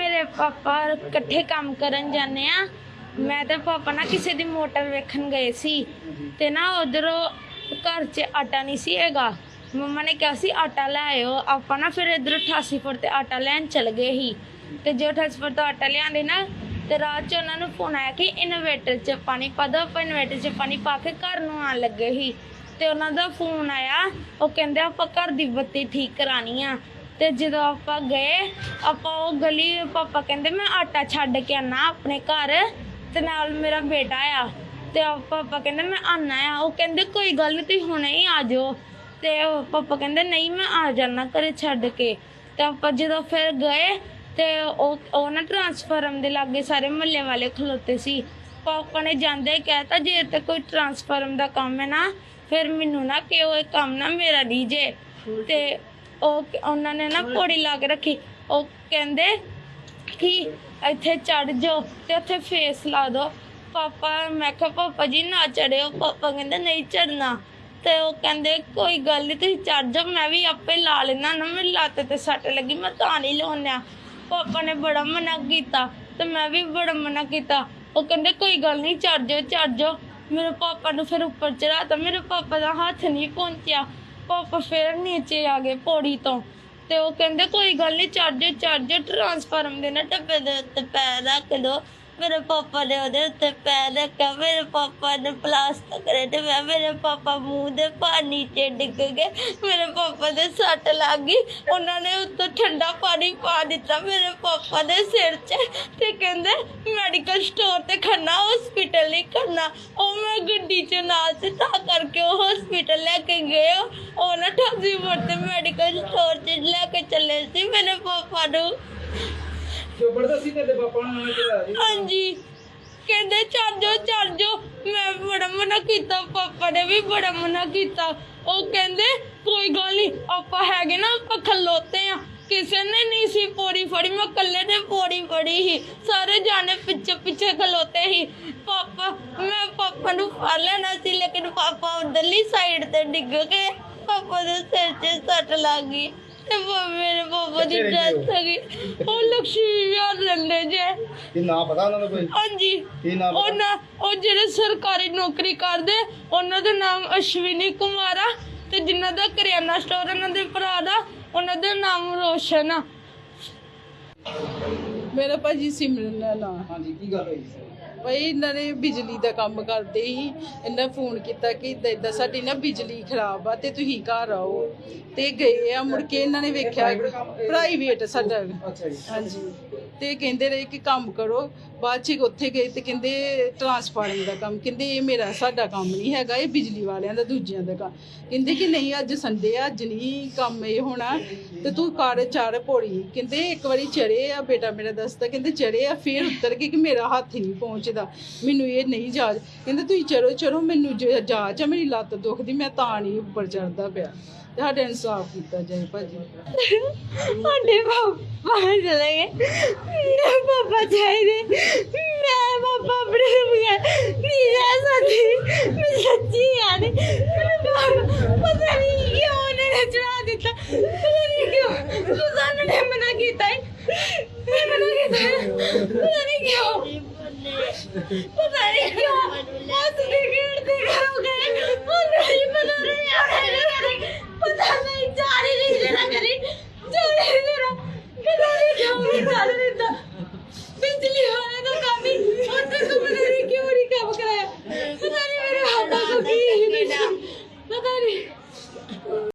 ਮੇਰੇ ਪਾਪਾ ਇਕੱਠੇ ਕੰਮ ਕਰਨ ਜਾਂਦੇ ਆ। ਮੈਂ ਤੇ ਪਾਪਾ ਨਾ ਕਿਸੇ ਦੀ ਮੋਟਰ ਵੇਖਣ ਗਏ ਸੀ। ਤੇ ਨਾ ਉਧਰੋਂ ਘਰ 'ਚ ਆਟਾ ਨਹੀਂ ਸੀ ਹੈਗਾ। ਮੰਮਾ ਨੇ ਕਿਹਾ ਸੀ, ਆਟਾ ਲੈ ਆਇਓ। ਆਪਾਂ ਨਾ ਫਿਰ ਇਧਰ 88 ਤੇ ਆਟਾ ਲੈਣ ਚਲ ਗਏ ਸੀ। ਤੇ ਜੋ 88 ਫੁੱਟ ਤੋਂ ਆਟਾ ਲਿਆਂਦੇ ਨਾ, ਤੇ ਰਾਤ 'ਚ ਉਹਨਾਂ ਨੂੰ ਫੋਨ ਆਇਆ ਕਿ ਇਨਵੇਟਰ 'ਚ ਪਾਣੀ ਪਾ ਦੋ। ਆਪਾਂ ਇਨਵੇਟਰ 'ਚ ਪਾਣੀ ਪਾ ਕੇ ਘਰ ਨੂੰ ਆਣ ਲੱਗੇ ਸੀ। ਤੇ ਉਹਨਾਂ ਦਾ ਫੋਨ ਆਇਆ। ਉਹ ਕਹਿੰਦੇ, ਆਪਾਂ ਘਰ ਦੀ ਬੱਤੀ ਠੀਕ ਕਰਾਣੀ ਆ। ਤੇ ਜਦੋਂ ਆਪਾਂ ਗਏ, ਆਪਾਂ ਉਹ ਗਲੀ ਪਾਪਾ ਕਹਿੰਦੇ, ਮੈਂ ਆਟਾ ਛੱਡ ਕੇ ਆਣਾ ਆਪਣੇ ਘਰ। ਤੇ ਨਾਲ ਮੇਰਾ ਬੇਟਾ ਆ ਤੇ ਆ ਪਾਪਾ ਕਹਿੰਦੇ, ਮੈਂ ਆਣਾ ਆ। ਉਹ ਕਹਿੰਦੇ, ਕੋਈ ਗੱਲ ਨਹੀਂ ਤੁਸੀਂ ਹੁਣੇ ਹੀ ਆ ਜਾਓ। ਤੇ ਉਹ ਪਾਪਾ ਕਹਿੰਦੇ, ਨਹੀਂ, ਮੈਂ ਆ ਜਾਣਾ ਘਰੇ ਛੱਡ ਕੇ। ਤੇ ਆਪਾਂ ਜਦੋਂ ਫਿਰ ਗਏ, ਤੇ ਉਹ ਉਹ ਨਾ ਟਰਾਂਸਫਾਰਮ ਦੇ ਲਾਗੇ ਸਾਰੇ ਮਹੱਲੇ ਵਾਲੇ ਖਲੋਤੇ ਸੀ। ਪਾਪਾ ਨੇ ਜਾਂਦੇ ਕਹਿਤਾ, ਜੇ ਤੇ ਕੋਈ ਟਰਾਂਸਫਾਰਮ ਦਾ ਕੰਮ ਹੈ ਨਾ, ਫਿਰ ਮੈਨੂੰ ਨਾ ਕਿ ਉਹ ਇਹ ਕੰਮ ਨਾ ਮੇਰਾ ਨਹੀਂ ਜੇ। ਤੇ ਉਹ ਉਹਨਾਂ ਨੇ ਨਾ ਪੌੜੀ ਲਾ ਕੇ ਰੱਖੀ। ਉਹ ਕਹਿੰਦੇ ਕਿ ਇੱਥੇ ਚੜ ਜਾਓ ਤੇ ਉੱਥੇ ਫੇਸ ਲਾ ਦੋ ਪਾਪਾ, ਮੈਂ ਕਿਹਾ, ਪਾਪਾ ਜੀ, ਨਾ ਚੜਿਓ ਪਾਪਾ ਕਹਿੰਦੇ, ਨਹੀਂ ਚੜਨਾ ਤੇ ਉਹ ਕਹਿੰਦੇ, ਕੋਈ ਗੱਲ ਨਹੀਂ ਤੁਸੀਂ ਚੜ ਜਾਓ। ਮੈਂ ਵੀ ਆਪੇ ਲਾ ਲੈਣਾ ਨਾ ਮੇਰੀ ਲੱਤ ਤੇ ਸੱਟ ਲੱਗੀ, ਮੈਂ ਤਾਂ ਨਹੀਂ ਲਾਉਣਿਆ ਪਾਪਾ ਨੇ ਬੜਾ ਮਨਾ ਕੀਤਾ ਤੇ ਮੈਂ ਵੀ ਬੜਾ ਮਨਾ ਕੀਤਾ। ਉਹ ਕਹਿੰਦੇ, ਕੋਈ ਗੱਲ ਨਹੀਂ ਚੜ ਜਾਓ ਚੜ ਜਾਓ। ਮੇਰੇ ਪਾਪਾ ਨੂੰ ਫਿਰ ਉੱਪਰ ਚੜਾਤਾ ਮੇਰੇ ਪਾਪਾ ਦਾ ਹੱਥ ਨਹੀਂ ਪਹੁੰਚਿਆ। ਪਾਪਾ ਫਿਰ ਨੀਚੇ ਆ ਗਏ ਪੌੜੀ ਤੋਂ। ਤੇ ਉਹ ਕਹਿੰਦੇ, ਕੋਈ ਗੱਲ ਨਹੀਂ ਚਾਰਜਰ ਚਾਰਜਰ ਟਰਾਂਸਫਾਰਮ ਦੇ ਨਾ ਟੱਪੇ ਦੇ ਉੱਤੇ ਪੈਰ ਰੱਖ ਦੋ। ਮੇਰੇ ਪਾਪਾ ਨੇ ਉਹਦੇ ਉੱਤੇ ਪੈਰ ਰੱਖਿਆ, ਮੇਰੇ ਪਾਪਾ ਨੇ ਪਲਾਸਟਰ ਕਰੇ ਤੇ ਮੈਂ ਮੇਰੇ ਪਾਪਾ ਮੂੰਹ ਦੇ ਪਾਣੀ 'ਚ ਡਿੱਗ ਗਏ। ਮੇਰੇ ਪਾਪਾ ਦੇ ਸੱਟ ਲੱਗ ਗਈ। ਉਹਨਾਂ ਨੇ ਉੱਤੋਂ ਠੰਡਾ ਪਾਣੀ ਪਾ ਦਿੱਤਾ ਮੇਰੇ ਪਾਪਾ ਦੇ ਸਿਰ 'ਚ ਤੇ ਕਹਿੰਦੇ ਮੈਡੀਕਲ ਸਟੋਰ ਤੇ ਖੰਨਾ ਹਸਪੀਟਲ ਨਹੀਂ ਖੰਨਾ। ਉਹ ਮੈਂ ਗੱਡੀ 'ਚ ਨਾਲ ਸੀ, ਤਾਂ ਕਰਕੇ ਉਹ ਹਸਪੀਟਲ ਲੈ ਕੇ ਗਏ। ਉਹ ਨਾ ਠਾਜ਼ੀ ਮੋੜ ਤੇ ਮੈਡੀਕਲ ਸਟੋਰ 'ਚ ਲੈ ਕੇ ਚੱਲੇ ਸੀ। ਮੇਰੇ ਪਾਪਾ ਨੂੰ ਜ਼ਬਰਦਸਤੀ ਤੇਰੇ ਪਾਪਾ ਨੂੰ ਉਹਨੇ ਚੜਾਇਆ ਸੀ ਹਾਂਜੀ। ਕਹਿੰਦੇ ਚੱਲ ਜਾਓ ਚੱਲ ਜਾਓ। ਮੈਂ ਬੜਾ ਮਨਾ ਕੀਤਾ ਪਾਪਾ ਨੇ ਵੀ ਬੜਾ ਮਨਾ ਕੀਤਾ। ਉਹ ਕਹਿੰਦੇ ਕੋਈ ਗੱਲ ਨਹੀਂ ਆਪਾਂ ਹੈਗੇ ਨਾ ਆਪਾਂ ਖਲੋਤੇ ਆ। ਕਿਸੇ ਨੇ ਨਹੀਂ ਸੀ ਪੌੜੀ ਫੜੀ ਮੈਂ ਇਕੱਲੇ ਨੇ ਪੌੜੀ ਫੜੀ ਸੀ। ਸਾਰੇ ਜਾਣੇ ਪਿੱਛੇ ਪਿੱਛੇ ਖਲੋਤੇ ਸੀ। ਪਾਪਾ ਮੈਂ ਪਾਪਾ ਨੂੰ ਫੜ ਲੈਣਾ ਸੀ ਲੇਕਿਨ ਪਾਪਾ ਉਧਰਲੀ ਸਾਈਡ ਤੇ ਡਿੱਗ ਗਏ। ਪਾਪਾ ਦੇ ਸਿਰ 'ਚ ਸੱਟ ਲੱਗ ਗਈ ਤੇ ਮੇਰੇ ਪਾਪਾ ਦੀ ਡੈਥ ਹੋ ਗਈ। ਉਹ ਲక్ష్ਮੀ ਵਿਆਹ ਰਹਿੰਦੇ ਜੇ। ਕੀ ਨਾਂ ਪਤਾ ਉਹਨਾਂ ਦਾ ਕੋਈ? ਹਾਂਜੀ। ਕੀ ਨਾਮ ਪਤਾ? ਉਹਨਾਂ ਉਹ ਜਿਹੜੇ ਸਰਕਾਰੀ ਨੌਕਰੀ ਕਰਦੇ ਉਹਨਾਂ ਦਾ ਨਾਮ ਅਸ਼ਵਿਨੀ ਕੁਮਾਰ ਆ ਤੇ ਜਿਨ੍ਹਾਂ ਦਾ ਕਰਿਆਨਾ ਸਟੋਰ ਉਹਨਾਂ ਦੇ ਭਰਾ ਦਾ ਉਹਨਾਂ ਦਾ ਨਾਮ ਰੋਸ਼ਨ ਆ। ਮੇਰਾ ਭਾਜੀ ਸਿਮਰਨ ਦਾ ਨਾਂ ਹਾਂਜੀ ਕੀ ਗੱਲ ਹੋਈ ਸੀ? ਭਾਈ ਇਹਨਾਂ ਨੇ ਬਿਜਲੀ ਦਾ ਕੰਮ ਕਰਦੇ ਸੀ। ਇਹਨਾਂ ਫੋਨ ਕੀਤਾ ਕਿ ਏਦਾਂ ਏਦਾਂ ਸਾਡੀ ਨਾ ਬਿਜਲੀ ਖਰਾਬ ਆ ਤੇ ਤੁਸੀਂ ਘਰ ਆਓ। ਤੇ ਗਏ ਆ ਮੁੜ ਕੇ ਇਹਨਾਂ ਨੇ ਵੇਖਿਆ ਪ੍ਰਾਈਵੇਟ ਸਾਡਾ। ਅੱਛਾ ਜੀ। ਹਾਂਜੀ। ਤੇ ਕਹਿੰਦੇ ਰਹੇ ਕਿ ਕੰਮ ਕਰੋ। ਬਾਅਦ ਚ ਉੱਥੇ ਗਏ ਤੇ ਕਹਿੰਦੇ ਟਰਾਂਸਫਾਰਮਰ ਦਾ ਕੰਮ। ਕਹਿੰਦੇ ਇਹ ਮੇਰਾ, ਸਾਡਾ ਕੰਮ ਨਹੀਂ ਹੈਗਾ, ਇਹ ਬਿਜਲੀ ਵਾਲਿਆਂ ਦਾ, ਦੂਜਿਆਂ ਦਾ ਕੰਮ। ਕਹਿੰਦੇ ਕਿ ਨਹੀਂ, ਅੱਜ ਸੰਡੇ ਆ, ਅੱਜ ਨਹੀਂ ਕੰਮ ਇਹ ਹੋਣਾ। ਤੇ ਤੂੰ ਕਰ ਚਾਰ ਪੌੜੀ। ਕਹਿੰਦੇ ਇੱਕ ਵਾਰੀ ਚੜੇ ਆ, ਬੇਟਾ ਮੇਰਾ ਦੱਸਦਾ, ਕਹਿੰਦੇ ਚੜੇ ਆ, ਫੇਰ ਉਤਰ ਕੇ ਕਿ ਮੇਰਾ ਹੱਥ ਨਹੀਂ ਪਹੁੰਚਦਾ। ਮੈਨੂੰ ਇਹ ਨਹੀਂ ਜਾਜ ਕਹਿੰਦੇ ਤੁਸੀਂ ਚੜੋ ਚੜੋ ਮੈਨੂੰ ਜਾਚ ਆ, ਮੇਰੀ ਲੱਤ ਦੁਖਦੀ, ਮੈਂ ਤਾਂ ਨਹੀਂ ਉੱਪਰ ਚੜਦਾ ਪਿਆ। ਤੇ ਸਾਡੇ ਇਨਸਾਫ ਕੀਤਾ ਜਾਏ ਭਾਜੀ। ਸਾਡੇ ਪਾਪਾ ਚਲੇ ਗਏ। ਮੇਰੇ ਪਾਪਾ ਚਾਹੀਦੇ ਮੈਂ ਪਾਪਾ ਆਪਣੇ ਬਗੈਰ ਨਹੀਂ ਰਹਿ ਮੈਂ ਸੱਚੀ ਯਾਰ ਪਤਾ ਨਹੀਂ ਕਿਉਂ ਉਹਨੇ ਨੇ ਦਿੱਤਾ। ਪਤਾ ਨਹੀਂ ਕਿਉਂ ਸੁਜ਼ਾਨ ਨੇ ਮਨਾ ਕੀਤਾ ਹੈ ਮਨਾ ਕੀਤਾ ਹੈ। ਪਤਾ ਨਹੀਂ ਕਿਉਂ। ਪਤਾ ਨਹੀਂ Makan ni.